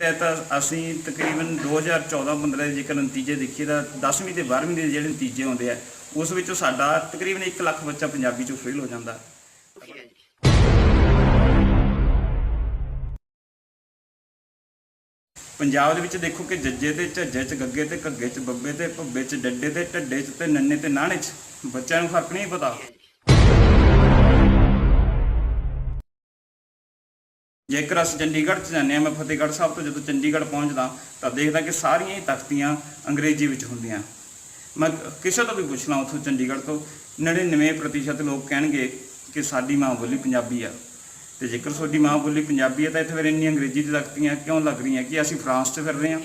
ਤੇ ਤਾਂ ਅਸੀਂ ਤਕਰੀਬਨ 2014-15 ਦੇ ਜੇਕਰ ਨਤੀਜੇ ਦੇਖੀਏ ਤਾਂ 10ਵੀਂ ਤੇ 12ਵੀਂ ਦੇ ਜਿਹੜੇ ਨਤੀਜੇ ਆਉਂਦੇ ਆ ਉਸ ਵਿੱਚੋਂ ਸਾਡਾ ਤਕਰੀਬਨ 1 ਲੱਖ ਬੱਚਾ ਪੰਜਾਬੀ ਚੋਂ ਫੇਲ ਹੋ ਜਾਂਦਾ। ਪੰਜਾਬ ਦੇ ਵਿੱਚ ਦੇਖੋ ਕਿ ਜੱਜੇ ਤੇ ਝੱਜੇ ਚ ਗੱਗੇ ਤੇ ਘੱਗੇ ਚ ਬੱਬੇ ਤੇ ਭੱਬੇ ਚ ਡੱਡੇ ਤੇ ਢੱਡੇ ਚ ਤੇ ਨੰਨੇ ਤੇ ਨਾਣੇ ਚ ਬੱਚਿਆਂ ਨੂੰ ਫ਼ਰਕ ਨਹੀਂ ਪਤਾ। ਜੇਕਰ ਅਸੀਂ ਚੰਡੀਗੜ੍ਹ ਚ ਜਾਂਦੇ ਹਾਂ, ਮੈਂ ਫਤਿਹਗੜ੍ਹ ਸਾਹਿਬ ਤੋਂ ਜਦੋਂ ਚੰਡੀਗੜ੍ਹ ਪਹੁੰਚਦਾ ਤਾਂ ਦੇਖਦਾ ਕਿ ਸਾਰੀਆਂ ਹੀ ਤਖਤੀਆਂ ਅੰਗਰੇਜ਼ੀ ਵਿੱਚ ਹੁੰਦੀਆਂ। ਮੈਂ ਕਿਸੇ ਤੋਂ ਵੀ ਪੁੱਛ ਲਾਂ ਉੱਥੋਂ ਚੰਡੀਗੜ੍ਹ ਤੋਂ 99% ਲੋਕ ਕਹਿਣਗੇ ਕਿ ਸਾਡੀ ਮਾਂ ਬੋਲੀ ਪੰਜਾਬੀ ਆ। ਤੇ ਜੇਕਰ ਤੁਹਾਡੀ ਮਾਂ ਬੋਲੀ ਪੰਜਾਬੀ ਆ, ਤਾਂ ਇੱਥੇ ਫਿਰ ਇੰਨੀ ਅੰਗਰੇਜ਼ੀ ਦੀ ਤਖਤੀਆਂ ਕਿਉਂ ਲੱਗ ਰਹੀਆਂ ਕਿ ਅਸੀਂ ਫਰਾਂਸ 'ਚ ਫਿਰ ਰਹੇ ਹਾਂ?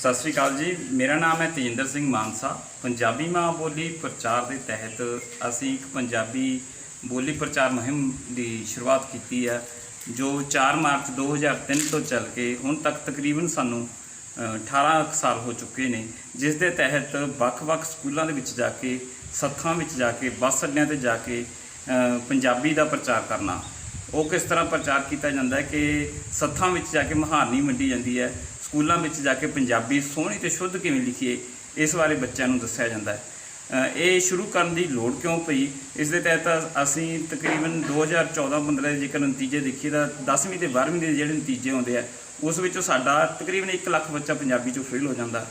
ਸਤਿ ਸ੍ਰੀ ਅਕਾਲ ਜੀ। ਮੇਰਾ ਨਾਮ ਹੈ ਤੇਜਿੰਦਰ ਸਿੰਘ ਮਾਨਸਾ। ਪੰਜਾਬੀ ਮਾਂ ਬੋਲੀ ਪ੍ਰਚਾਰ ਦੇ ਤਹਿਤ ਅਸੀਂ ਇੱਕ ਪੰਜਾਬੀ ਬੋਲੀ ਪ੍ਰਚਾਰ ਮੁਹਿੰਮ ਦੀ ਸ਼ੁਰੂਆਤ ਕੀਤੀ ਹੈ ਜੋ 4 ਮਾਰਚ 2003 ਤੋਂ ਚੱਲ ਕੇ ਹੁਣ ਤੱਕ ਤਕਰੀਬਨ ਸਾਨੂੰ ਅ, 18 ਸਾਲ ਹੋ ਚੁੱਕੇ ਨੇ। ਜਿਸ ਦੇ ਤਹਿਤ ਵੱਖ-ਵੱਖ ਸਕੂਲਾਂ ਦੇ ਵਿੱਚ ਜਾ ਕੇ ਸੱਥਾਂ ਵਿੱਚ ਜਾ ਕੇ ਬੱਸ ਅੱਡਿਆਂ ਤੇ ਜਾ ਕੇ ਪੰਜਾਬੀ ਦਾ ਪ੍ਰਚਾਰ ਕਰਨਾ। ਉਹ ਕਿਸ ਤਰ੍ਹਾਂ ਪ੍ਰਚਾਰ ਕੀਤਾ ਜਾਂਦਾ ਹੈ ਕਿ ਸੱਥਾਂ ਵਿੱਚ ਜਾ ਕੇ ਮਹਾਰਨੀ ਵੰਡੀ ਜਾਂਦੀ ਹੈ ਸਕੂਲਾਂ ਵਿੱਚ ਜਾ ਕੇ ਪੰਜਾਬੀ ਸੋਹਣੀ ਤੇ ਸ਼ੁੱਧ ਕਿਵੇਂ ਲਿਖੀਏ, ਇਸ ਬਾਰੇ ਬੱਚਿਆਂ ਨੂੰ ਦੱਸਿਆ ਜਾਂਦਾ ਹੈ। ਇਹ ਸ਼ੁਰੂ ਕਰਨ ਦੀ ਲੋੜ ਕਿਉਂ ਪਈ? ਇਸ ਦੇ ਤਹਿਤ ਅਸੀਂ ਤਕਰੀਬਨ 2014-15 ਦੇ ਜੇਕਰ ਨਤੀਜੇ ਦੇਖੀਏ ਤਾਂ 10ਵੀਂ ਤੇ 12ਵੀਂ ਦੇ ਜਿਹੜੇ ਨਤੀਜੇ ਆਉਂਦੇ ਆ, ਉਸ ਵਿੱਚੋਂ ਸਾਡਾ ਤਕਰੀਬਨ 1 ਲੱਖ ਬੱਚਾ ਪੰਜਾਬੀ ਚੋਂ ਫੇਲ ਹੋ ਜਾਂਦਾ।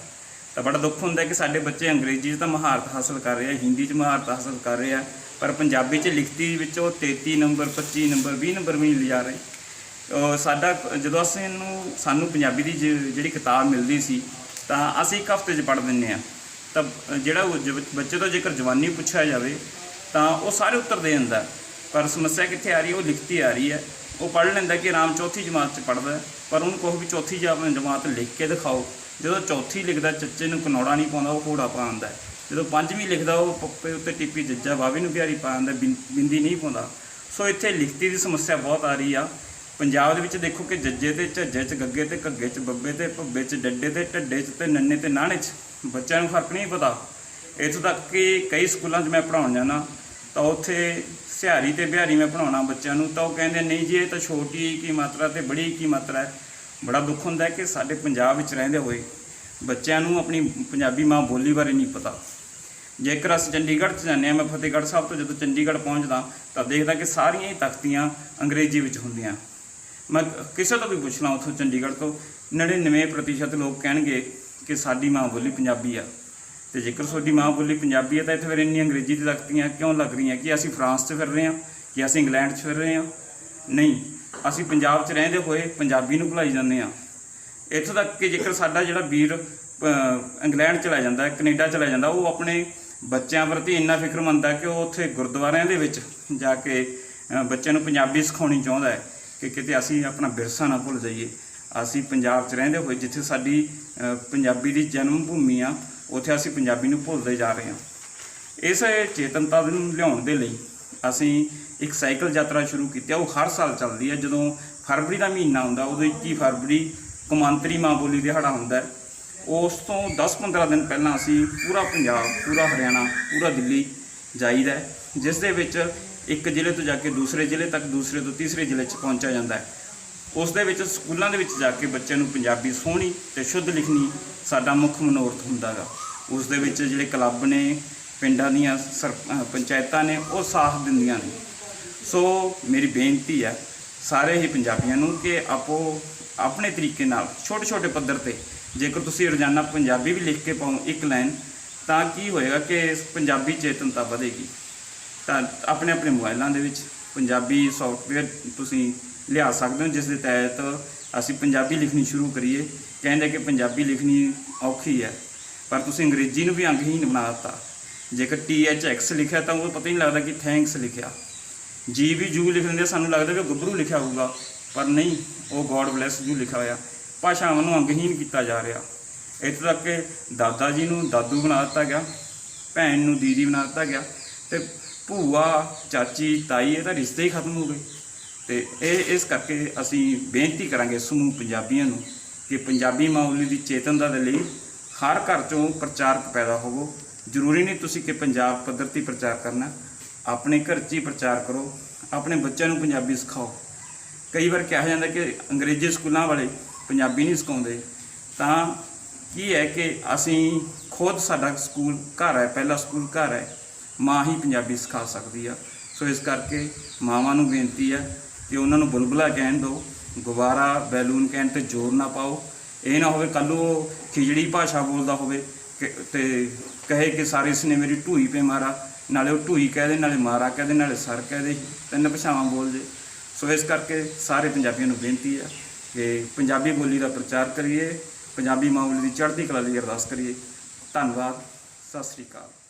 ਤਾਂ ਬੜਾ ਦੁੱਖ ਹੁੰਦਾ ਕਿ ਸਾਡੇ ਬੱਚੇ ਅੰਗਰੇਜ਼ੀ 'ਚ ਤਾਂ ਮਹਾਰਤ ਹਾਸਲ ਕਰ ਰਹੇ ਆ, ਹਿੰਦੀ 'ਚ ਮਹਾਰਤ ਹਾਸਲ ਕਰ ਰਹੇ ਆ, ਪਰ ਪੰਜਾਬੀ 'ਚ ਲਿਖਤੀ ਵਿੱਚੋਂ ਉਹ 33 ਨੰਬਰ 25 ਨੰਬਰ 20 ਨੰਬਰ ਵੀ ਨਹੀਂ ਲਿਜਾ ਰਹੇ। ਸਾਡਾ, ਜਦੋਂ ਅਸੀਂ ਨੂੰ ਸਾਨੂੰ ਪੰਜਾਬੀ ਦੀ ਜ- ਜਿਹੜੀ ਕਿਤਾਬ ਮਿਲਦੀ ਸੀ, ਤਾਂ ਅਸੀਂ ਇੱਕ ਹਫ਼ਤੇ 'ਚ ਪੜ੍ਹ ਦਿੰਨੇ ਆ ਤਾਂ ਜਿਹੜਾ ਉਹ ਜ- ਬੱਚੇ ਤੋਂ ਜੇਕਰ ਜਵਾਨੀ ਪੁੱਛਿਆ ਜਾਵੇ, ਤਾਂ ਉਹ ਸਾਰੇ ਉੱਤਰ ਦੇ ਦਿੰਦਾ। ਪਰ ਸਮੱਸਿਆ ਕਿੱਥੇ ਆ ਰਹੀ ਹੈ ਉਹ ਲਿਖਤੀ ਆ ਰਹੀ ਹੈ। ਉਹ ਪੜ੍ਹ ਲੈਂਦਾ ਕਿ ਰਾਮ ਚੌਥੀ ਜਮਾਤ 'ਚ ਪੜ੍ਹਦਾ ਪਰ ਉਹਨੂੰ ਕਹੋ ਵੀ ਚੌਥੀ ਜਮਾਤ ਲਿਖ ਕੇ ਦਿਖਾਓ। ਜਦੋਂ ਚੌਥੀ ਲਿਖਦਾ, ਚੱਚੇ ਨੂੰ ਕਨੌੜਾ ਨਹੀਂ ਪਾਉਂਦਾ, ਉਹ ਘੋੜਾ ਪਾਉਂਦਾ ਜਦੋਂ ਪੰਜਵੀਂ ਲਿਖਦਾ, ਉਹ ਪੱਪੇ ਉੱਤੇ ਟਿੱਪੀ ਜੱਜਾ ਬਾਵੇ ਨੂੰ ਪਿਆਰੀ ਪਾਉਂਦਾ ਬਿੰਦੀ ਨਹੀਂ ਪਾਉਂਦਾ। ਸੋ ਇੱਥੇ ਲਿਖਤੀ ਦੀ ਸਮੱਸਿਆ ਬਹੁਤ ਆ ਰਹੀ ਆ। ਪੰਜਾਬ ਦੇ ਵਿੱਚ ਦੇਖੋ ਕਿ ਜੱਜੇ ਤੇ ਝੱਜੇ ਚ, ਗੱਗੇ ਤੇ ਘੱਗੇ ਚ, ਬੱਬੇ ਤੇ ਭੱਬੇ ਚ, ਡੱਡੇ ਤੇ ਢੱਡੇ ਚ ਤੇ ਨੰਨੇ ਤੇ ਨਾਣੇ ਚ ਬੱਚਿਆਂ ਨੂੰ ਫ਼ਰਕ ਨਹੀਂ ਪਤਾ। ਇੱਥੋਂ ਤੱਕ ਕਿ ਕਈ ਸਕੂਲਾਂ 'ਚ ਮੈਂ ਪੜਾਉਣ ਜਾਣਾ ਤਾਂ ਉੱਥੇ ਸਿਹਾਰੀ ਤੇ ਬਿਹਾਰੀ ਮੈਂ ਪੜਾਉਣਾ ਬੱਚਿਆਂ ਨੂੰ, ਤਾਂ ਉਹ ਕਹਿੰਦੇ ਨਹੀਂ ਜੀ, ਇਹ ਤਾਂ ਛੋਟੀ ਕੀ ਮਾਤਰਾ ਤੇ ਬੜੀ ਕੀ ਮਾਤਰਾ ਹੈ। ਬੜਾ ਦੁੱਖ ਹੁੰਦਾ ਕਿ ਸਾਡੇ ਪੰਜਾਬ ਵਿੱਚ ਰਹਿੰਦੇ ਹੋਏ ਬੱਚਿਆਂ ਨੂੰ ਆਪਣੀ ਪੰਜਾਬੀ ਮਾਂ ਬੋਲੀ ਬਾਰੇ ਨਹੀਂ ਪਤਾ। ਜੇਕਰ ਅਸੀਂ ਚੰਡੀਗੜ੍ਹ 'ਚ ਜਾਂਦੇ ਹਾਂ, ਮੈਂ ਫਤਿਹਗੜ੍ਹ ਸਾਹਿਬ ਤੋਂ ਜਦੋਂ ਚੰਡੀਗੜ੍ਹ ਪਹੁੰਚਦਾ, ਤਾਂ ਦੇਖਦਾ ਕਿ ਸਾਰੀਆਂ ਹੀ ਤਖਤੀਆਂ ਅੰਗਰੇਜ਼ੀ ਵਿੱਚ ਹੁੰਦੀਆਂ। ਮੈਂ ਕਿਸੇ ਤੋਂ ਵੀ ਪੁੱਛ ਲਾਂ ਉੱਥੋਂ ਚੰਡੀਗੜ੍ਹ ਤੋਂ 99% ਲੋਕ ਕਹਿਣਗੇ ਕਿ ਸਾਡੀ ਮਾਂ ਬੋਲੀ ਪੰਜਾਬੀ ਆ। ਤੇ ਜੇਕਰ ਤੁਹਾਡੀ ਮਾਂ ਬੋਲੀ ਪੰਜਾਬੀ ਆ, ਤਾਂ ਇੱਥੇ ਫਿਰ ਇੰਨੀ ਅੰਗਰੇਜ਼ੀ ਦੀ ਤਖਤੀਆਂ ਕਿਉਂ ਲੱਗ ਰਹੀਆਂ? ਕਿ ਅਸੀਂ ਫਰਾਂਸ 'ਚ ਫਿਰ ਰਹੇ ਹਾਂ? ਕਿ ਅਸੀਂ ਇੰਗਲੈਂਡ 'ਚ ਫਿਰ ਰਹੇ ਹਾਂ? ਨਹੀਂ, ਅਸੀਂ ਪੰਜਾਬ 'ਚ ਰਹਿੰਦੇ ਹੋਏ ਪੰਜਾਬੀ ਨੂੰ ਭੁਲਾਈ ਜਾਂਦੇ ਹਾਂ। ਇੱਥੋਂ ਤੱਕ ਕਿ ਜੇਕਰ ਸਾਡਾ ਜਿਹੜਾ ਵੀਰ ਇੰਗਲੈਂਡ ਚਲਾ ਜਾਂਦਾ ਹੈ ਕੈਨੇਡਾ ਚਲਾ ਜਾਂਦਾ, ਉਹ ਆਪਣੇ ਬੱਚਿਆਂ ਪ੍ਰਤੀ ਇੰਨਾ ਫਿਕਰਮੰਦ ਹੈ ਕਿ ਉਹ ਉੱਥੇ ਗੁਰਦੁਆਰਿਆਂ ਦੇ ਵਿੱਚ ਜਾ ਕੇ ਬੱਚਿਆਂ ਨੂੰ ਪੰਜਾਬੀ ਸਿਖਾਉਣੀ ਚਾਹੁੰਦਾ ਹੈ। ਕਿ ਕਿਤੇ ਅਸੀਂ ਆਪਣਾ ਵਿਰਸਾ ਨਾ ਭੁੱਲ ਜਾਈਏ। ਅਸੀਂ ਪੰਜਾਬ 'ਚ ਰਹਿੰਦੇ ਹੋਏ ਜਿੱਥੇ ਸਾਡੀ ਪੰਜਾਬੀ ਦੀ ਜਨਮ ਭੂਮੀ ਆ, ਉੱਥੇ ਅਸੀਂ ਪੰਜਾਬੀ ਨੂੰ ਭੁੱਲਦੇ ਜਾ ਰਹੇ ਹਾਂ। ਇਸ ਚੇਤਨਤਾ ਨੂੰ ਲਿਆਉਣ ਦੇ ਲਈ ਅਸੀਂ ਇੱਕ ਸਾਈਕਲ ਯਾਤਰਾ ਸ਼ੁਰੂ ਕੀਤੀ ਆ। ਉਹ ਹਰ ਸਾਲ ਚੱਲਦੀ ਹੈ ਜਦੋਂ ਫਰਵਰੀ ਦਾ ਮਹੀਨਾ ਹੁੰਦਾ, ਉਦੋਂ 21 ਫਰਵਰੀ ਕੌਮਾਂਤਰੀ ਮਾਂ ਬੋਲੀ ਦਿਹਾੜਾ ਹੁੰਦਾ। ਹੈ ਉਸ ਤੋਂ 10-15 ਦਿਨ ਪਹਿਲਾਂ ਅਸੀਂ ਪੂਰਾ ਪੰਜਾਬ, ਪੂਰਾ ਹਰਿਆਣਾ, ਪੂਰਾ ਦਿੱਲੀ ਜਾਈਦਾ। ਜਿਸ ਦੇ ਵਿੱਚ ਇੱਕ ਜ਼ਿਲ੍ਹੇ ਤੋਂ ਜਾ ਕੇ ਦੂਸਰੇ ਜ਼ਿਲ੍ਹੇ ਤੱਕ, ਦੂਸਰੇ ਤੋਂ ਤੀਸਰੇ ਜ਼ਿਲ੍ਹੇ 'ਚ ਪਹੁੰਚਿਆ ਜਾਂਦਾ ਹੈ। ਉਸ ਦੇ ਵਿੱਚ ਸਕੂਲਾਂ ਦੇ ਵਿੱਚ ਜਾ ਕੇ ਬੱਚਿਆਂ ਨੂੰ ਪੰਜਾਬੀ ਸੋਹਣੀ ਤੇ ਸ਼ੁੱਧ ਲਿਖਣੀ ਸਾਡਾ ਮੁੱਖ ਮਨੋਰਥ ਹੁੰਦਾ ਗਾ। ਉਸ ਦੇ ਵਿੱਚ ਜਿਹੜੇ ਕਲੱਬ ਨੇ, ਪਿੰਡਾਂ ਦੀਆਂ ਸਰ ਪੰਚਾਇਤਾਂ ਨੇ, ਉਹ ਸਾਥ ਦਿੰਦੀਆਂ ਨੇ। ਸੋ ਮੇਰੀ ਬੇਨਤੀ ਹੈ ਸਾਰੇ ਹੀ ਪੰਜਾਬੀਆਂ ਨੂੰ ਕਿ ਆਪੋ ਆਪਣੇ ਤਰੀਕੇ ਨਾਲ ਛੋਟੇ ਛੋਟੇ ਪੱਧਰ ਤੇ ਜੇਕਰ ਤੁਸੀਂ ਰੋਜ਼ਾਨਾ ਪੰਜਾਬੀ ਵੀ ਲਿਖ ਕੇ ਪਾਓ ਇੱਕ ਲਾਈਨ, ਤਾਂ ਕੀ ਹੋਏਗਾ ਕਿ ਪੰਜਾਬੀ ਚੇਤਨਤਾ ਵਧੇਗੀ। ਤਾਂ ਆਪਣੇ ਆਪਣੇ ਮੋਬਾਈਲਾਂ ਦੇ ਵਿੱਚ ਪੰਜਾਬੀ ਸੌਫਟਵੇਅਰ ਤੁਸੀਂ ਲਿਆ ਸਕਦੇ ਹੋ, ਜਿਸ ਦੇ ਤਹਿਤ ਅਸੀਂ ਪੰਜਾਬੀ ਲਿਖਣੀ ਸ਼ੁਰੂ ਕਰੀਏ। ਕਹਿੰਦੇ ਕਿ ਪੰਜਾਬੀ ਲਿਖਣੀ ਔਖੀ ਹੈ, ਪਰ ਤੁਸੀਂ ਅੰਗਰੇਜ਼ੀ ਨੂੰ ਵੀ ਅੰਗਹੀਨ ਬਣਾ ਦਿੱਤਾ। ਜੇਕਰ ਟੀ ਐਚ ਐਕਸ ਲਿਖਿਆ ਤਾਂ ਉਹ ਪਤਾ ਹੀ ਨਹੀਂ ਲੱਗਦਾ ਕਿ ਥੈਂਕਸ ਲਿਖਿਆ। ਜੀ ਵੀ ਜੂ ਲਿਖ ਦਿੰਦੇ ਸਾਨੂੰ ਲੱਗਦਾ ਕਿ ਗੱਭਰੂ ਲਿਖਿਆ ਹੋਊਗਾ, ਪਰ ਨਹੀਂ, ਉਹ ਗੋਡ ਬlesਸ ਜੂ ਲਿਖਿਆ ਹੋਇਆ। ਭਾਸ਼ਾਵਾਂ ਨੂੰ ਅੰਗਹੀਨ ਕੀਤਾ ਜਾ ਰਿਹਾ। ਇੱਥੇ ਤੱਕ ਕਿ ਦਾਦਾ ਜੀ ਨੂੰ ਦਾਦੂ ਬਣਾ ਦਿੱਤਾ ਗਿਆ, ਭੈਣ ਨੂੰ ਦੀਦੀ ਬਣਾ ਦਿੱਤਾ ਗਿਆ, ਤੇ ਭੂਆ, ਚਾਚੀ, ਤਾਈ ਇਹਦਾ ਰਿਸ਼ਤੇ ਹੀ ਖਤਮ ਹੋ ਗਏ। ਤੇ ਇਹ, ਇਸ ਕਰਕੇ ਅਸੀਂ ਬੇਨਤੀ ਕਰਾਂਗੇ ਸਮੂਹ ਪੰਜਾਬੀਆਂ ਨੂੰ ਕਿ ਪੰਜਾਬੀ ਮਾਂ ਬੋਲੀ ਦੀ ਚੇਤਨਤਾ ਦੇ ਲਈ ਹਰ ਘਰ ਚੋਂ ਪ੍ਰਚਾਰਕ ਪੈਦਾ ਹੋਵੋ। ਜ਼ਰੂਰੀ ਨਹੀਂ ਤੁਸੀਂ ਕਿ ਪੰਜਾਬ ਪੱਧਰ ਤੇ ਪ੍ਰਚਾਰ ਕਰਨਾ। ਆਪਣੇ ਘਰ 'ਚ ਹੀ ਪ੍ਰਚਾਰ ਕਰੋ। ਆਪਣੇ ਬੱਚਿਆਂ ਨੂੰ ਪੰਜਾਬੀ ਸਿਖਾਓ। ਕਈ ਵਾਰ ਕਿਹਾ ਜਾਂਦਾ ਕਿ ਅੰਗਰੇਜ਼ੀ ਸਕੂਲਾਂ ਵਾਲੇ ਪੰਜਾਬੀ ਨਹੀਂ ਸਿਖਾਉਂਦੇ। ਤਾਂ ਕੀ ਹੈ ਕਿ ਅਸੀਂ ਖੁਦ ਸਾਡਾ ਸਕੂਲ ਘਰ ਹੈ, ਪਹਿਲਾ ਸਕੂਲ ਘਰ ਹੈ। ਮਾਂ ਹੀ ਪੰਜਾਬੀ ਸਿਖਾ ਸਕਦੀ ਆ। ਸੋ ਇਸ ਕਰਕੇ ਮਾਵਾਂ ਨੂੰ ਬੇਨਤੀ ਆ ਕਿ ਉਹਨਾਂ ਨੂੰ ਬੁਲਬੁਲਾ ਕਹਿਣ ਦਿਓ, ਗੁਬਾਰਾ, ਬੈਲੂਨ ਕਹਿਣ ਤੇ ਜ਼ੋਰ ਨਾ ਪਾਓ। ਇਹ ਨਾ ਹੋਵੇ ਕੱਲ੍ਹ ਉਹ ਖਿਜੜੀ ਭਾਸ਼ਾ ਬੋਲਦਾ ਹੋਵੇ ਕਿ- ਤੇ ਕਹੇ ਕਿ ਸਾਰੇ ਇਸ ਨੇ ਮੇਰੀ ਢੂਈ ਪੇ ਮਾਰਾ, ਨਾਲੇ ਉਹ ਢੂਈ ਕਹਿ ਦੇ, ਨਾਲੇ ਮਾਰਾ ਕਹਿ ਦੇ, ਨਾਲੇ ਸਰ ਕਹਿ ਦੇ, ਤਿੰਨ ਭਾਸ਼ਾਵਾਂ ਬੋਲ ਜੇ। ਸੋ ਇਸ ਕਰਕੇ ਸਾਰੇ ਪੰਜਾਬੀਆਂ ਨੂੰ ਬੇਨਤੀ ਆ ਕਿ ਪੰਜਾਬੀ ਬੋਲੀ ਦਾ ਪ੍ਰਚਾਰ ਕਰੀਏ, ਪੰਜਾਬੀ ਮਾਂ ਬੋਲੀ ਦੀ ਚੜ੍ਹਦੀ ਕਲਾ ਲਈ ਅਰਦਾਸ ਕਰੀਏ। ਧੰਨਵਾਦ, ਸਤਿ ਸ੍ਰੀ ਅਕਾਲ।